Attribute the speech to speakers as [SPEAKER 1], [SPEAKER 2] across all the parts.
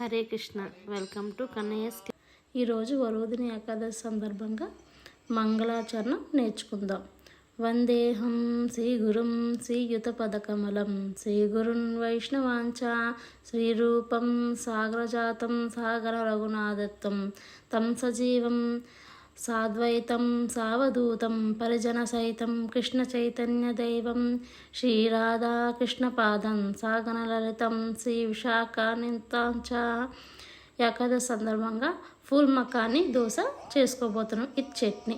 [SPEAKER 1] Hare Krishna. Welcome to Kannayya's ఈరోజు వరోధిని ఏకాదశి సందర్భంగా మంగళాచరణం నేర్చుకుందాం. వందేహం శ్రీగురుం శ్రీయుత పదకమలం శ్రీగురున్ వైష్ణవాంచ శ్రీరూపం సాగరజాతం సాగర రఘునాథత్వం. తం సజీవం సాద్వైతం సావధూతం పరిజన సహితం కృష్ణ చైతన్య దైవం శ్రీరాధా కృష్ణపాదం సాగన లలితం శ్రీ విశాఖానితాంచ ఏకాదశి సందర్భంగా ఫుల్ మకాని దోశ చేసుకోబోతున్నాం ఇది చట్నీ.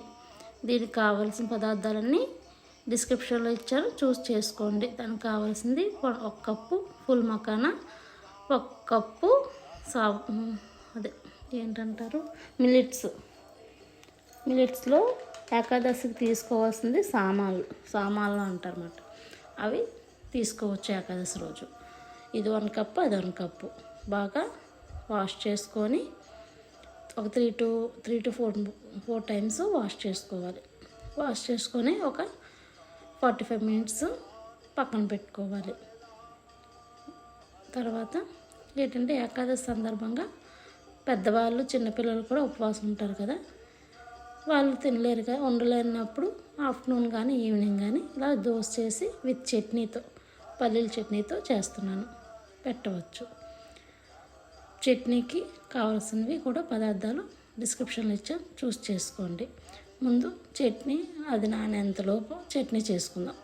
[SPEAKER 1] దీనికి కావాల్సిన పదార్థాలన్నీ డిస్క్రిప్షన్లో ఇచ్చాను చూస్ చేసుకోండి. దానికి కావాల్సింది ఒక కప్పు ఫుల్ మకానా ఒక కప్పు సా అదే ఏంటంటారు? మిల్లెట్స్ మిల్లెట్స్లో ఏకాదశికి తీసుకోవాల్సింది సామాన్లు. సామాన్లు అంటారు అన్నమాట అవి తీసుకోవచ్చు ఏకాదశి రోజు. ఇది వన్ కప్పు అది వన్ కప్పు. బాగా వాష్ చేసుకొని ఒక three two three two four four times wash చేసుకోవాలి. వాష్ చేసుకొని ఒక ఫార్టీ ఫైవ్ మినిట్స్ పక్కన పెట్టుకోవాలి. తర్వాత ఏంటంటే ఏకాదశి సందర్భంగా పెద్దవాళ్ళు చిన్నపిల్లలు కూడా ఉపవాసం ఉంటారు కదా. వాళ్ళు తినలేరు ఉండలేనప్పుడు ఆఫ్టర్నూన్ కానీ ఈవినింగ్ కానీ ఇలా దోశ చేసి విత్ చట్నీతో పల్లీల చట్నీతో చేస్తున్నాను. పెట్టవచ్చు. చట్నీకి కావాల్సినవి కూడా పదార్థాలు డిస్క్రిప్షన్లో ఇచ్చాను చూస్ చేసుకోండి. ముందు చట్నీ అది నానేంతలోపు చట్నీ చేసుకుందాం.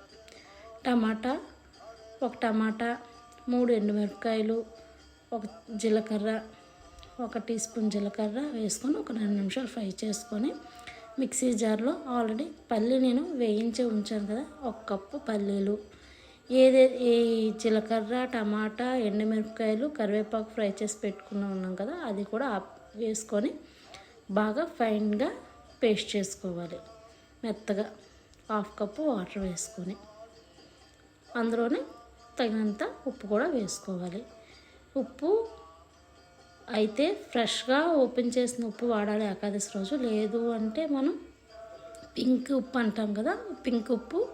[SPEAKER 1] టమాటా ఒక టమాటా మూడు ఎండుమిరపకాయలు ఒక జీలకర్ర ఒక టీ స్పూన్ జీలకర్ర వేసుకొని ఒక రెండు నిమిషాలు ఫ్రై చేసుకొని మిక్సీ జార్లో ఆల్రెడీ పల్లి నేను వేయించి ఉంచాను కదా ఒక కప్పు పల్లీలు. ఏదే ఏ జీలకర్ర టమాటా ఎండుమిరపకాయలు కరివేపాకు ఫ్రై చేసి పెట్టుకుని ఉన్నాం కదా అది కూడా వేసుకొని బాగా ఫైన్గా పేస్ట్ చేసుకోవాలి. మెత్తగా హాఫ్ కప్పు వాటర్ వేసుకొని. అందులోనే తగినంత ఉప్పు కూడా వేసుకోవాలి. ఉప్పు అయితే ఫ్రెష్గా ఓపెన్ చేసిన ఉప్పు వాడాలి ఏకాదశి రోజు. లేదు అంటే మనం పింక్ ఉప్పు అంటాం కదా పింక్ ఉప్పు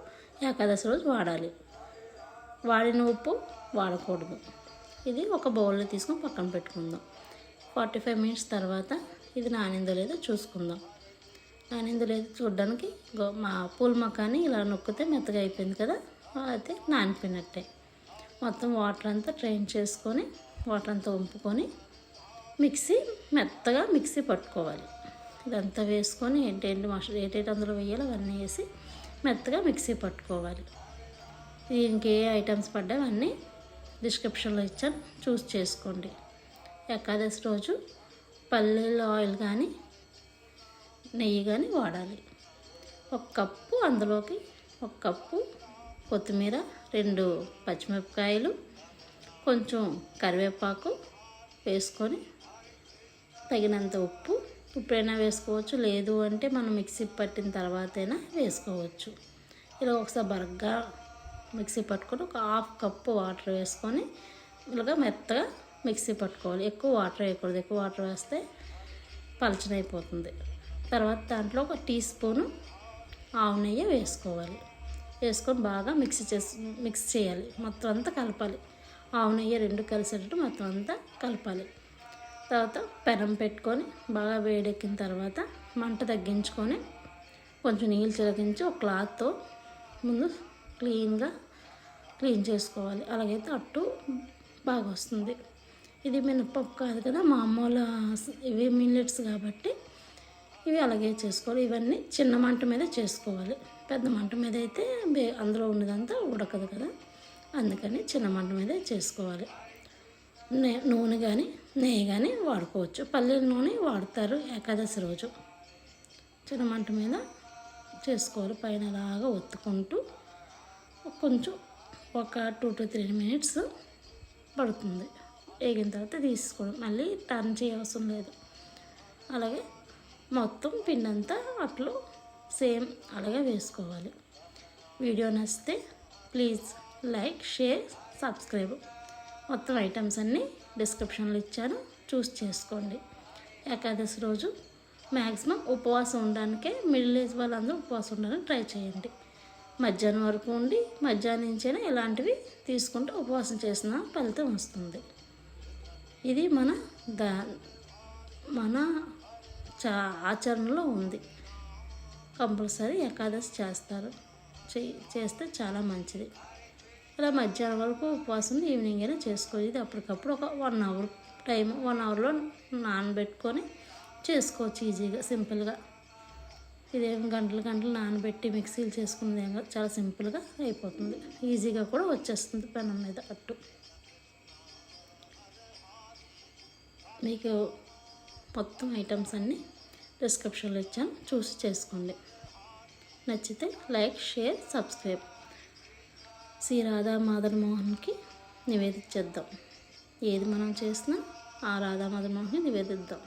[SPEAKER 1] ఏకాదశి రోజు వాడాలి. వాడిన ఉప్పు వాడకూడదు. ఇది ఒక బౌల్లో తీసుకొని పక్కన పెట్టుకుందాం. ఫార్టీ ఫైవ్ మినిట్స్ తర్వాత ఇది నానిందో లేదో చూసుకుందాం. నానిందో లేదో చూడడానికి గో- మా పూల మకాని ఇలా నొక్కితే మెత్తగా అయిపోయింది కదా అయితే నానిపోయినట్టే. మొత్తం వాటర్ అంతా ట్రైన్ చేసుకొని వాటర్ అంతా వంపుకొని మిక్సీ మెత్తగా మిక్సీ పట్టుకోవాలి. ఇదంతా వేసుకొని ఏంటేంటి మసాలా ఏటేటి అందులో వేయాలో అవన్నీ వేసి మెత్తగా మిక్సీ పట్టుకోవాలి. దీనికి ఏ ఐటమ్స్ పడ్డాయి అవన్నీ డిస్క్రిప్షన్లో ఇచ్చాను. చూస్ చేసుకోండి. ఏకాదశి రోజు పల్లీల ఆయిల్ కానీ నెయ్యి కానీ వాడాలి. ఒక కప్పు అందులోకి ఒక కప్పు కొత్తిమీర రెండు పచ్చిమిరపకాయలు కొంచెం కరివేపాకు వేసుకొని తగినంత ఉప్పు. ఉప్పుడైనా వేసుకోవచ్చు. లేదు అంటే మనం మిక్సీ పట్టిన తర్వాతైనా వేసుకోవచ్చు. ఇలా ఒకసారి బరగ్గా మిక్సీ పట్టుకొని ఒక హాఫ్ కప్పు వాటర్ వేసుకొని ఇలాగా మెత్తగా మిక్సీ పట్టుకోవాలి. ఎక్కువ వాటర్ వేయకూడదు. ఎక్కువ వాటర్ వేస్తే పలచనైపోతుంది తర్వాత దాంట్లో ఒక టీ స్పూను ఆవు నెయ్యి వేసుకోవాలి. వేసుకొని బాగా మిక్సీ చేసి మిక్స్ చేయాలి. మొత్తం అంతా కలపాలి. ఆవు నెయ్యి రెండు కలిసేటట్టు మొత్తం అంతా కలపాలి. తర్వాత పెనం పెట్టుకొని బాగా వేడెక్కిన తర్వాత మంట తగ్గించుకొని కొంచెం నీళ్ళు చిలకించి ఒక క్లాత్తో ముందు క్లీన్గా క్లీన్ చేసుకోవాలి. అలాగైతే అట్టు బాగా వస్తుంది. ఇది మినపప్పు కాదు కదా మామూలు ఇవి మిల్లెట్స్ కాబట్టి ఇవి అలాగే చేసుకోవాలి. ఇవన్నీ చిన్న మంట మీద చేసుకోవాలి. పెద్ద మంట మీద అయితే అందులో ఉన్నదంతా ఉడకదు కదా. అందుకని చిన్న మంట మీదే చేసుకోవాలి. నే నూనె కానీ నెయ్యి కానీ వాడుకోవచ్చు. పల్లీల నూనె వాడతారు ఏకాదశి రోజు. చిన్న మంట మీద చేసుకోవాలి. పైన అలాగా ఒత్తుకుంటూ కొంచెం ఒక టూ టు త్రీ మినిట్స్ పడుతుంది. వేగిన తర్వాత తీసుకోవడం. మళ్ళీ టర్న్ చేయవసరం లేదు. అలాగే మొత్తం పిండి అంతా అట్లు సేమ్ అలాగే వేసుకోవాలి. వీడియో నచ్చితే ప్లీజ్ లైక్ షేర్ సబ్స్క్రైబ్. మొత్తం ఐటమ్స్ అన్నీ డిస్క్రిప్షన్లో ఇచ్చాను. చూస్ చేసుకోండి. ఏకాదశి రోజు మ్యాక్సిమం ఉపవాసం ఉండడానికే మిడిల్ ఏజ్ వాళ్ళందరూ ఉపవాసం ఉండడానికి ట్రై చేయండి. మధ్యాహ్నం వరకు ఉండి మధ్యాహ్నం నుంచైనా ఇలాంటివి తీసుకుంటే ఉపవాసం చేసిన ఫలితం వస్తుంది. ఇది మన దా మన చా ఆచరణలో ఉంది. కంపల్సరీ ఏకాదశి చేస్తారు. చే- చేస్తే చాలా మంచిది. ఇలా మధ్యాహ్నం వరకు ఉపవాసం ఈవినింగ్ అయినా చేసుకోవచ్చు. ఇది అప్పటికప్పుడు ఒక వన్ అవర్ టైం వన్ అవర్లో నానబెట్టుకొని చేసుకోవచ్చు ఈజీగా సింపుల్గా. ఇదేం గంటలు గంటలు నానబెట్టి మిక్సీలు చేసుకున్నది ఏం చాలా సింపుల్గా అయిపోతుంది. ఈజీగా కూడా వచ్చేస్తుంది పెనం మీద అట్టు. మీకు మొత్తం ఐటమ్స్ అన్నీ డిస్క్రిప్షన్లో ఇచ్చాను చూసి చేసుకోండి. నచ్చితే like share subscribe. Shri Radha Madan మోహన్కి నివేదించేద్దాం. ఏది మనం చేసినా ఆ రాధా మాధన్ మోహన్కి నివేదిద్దాం.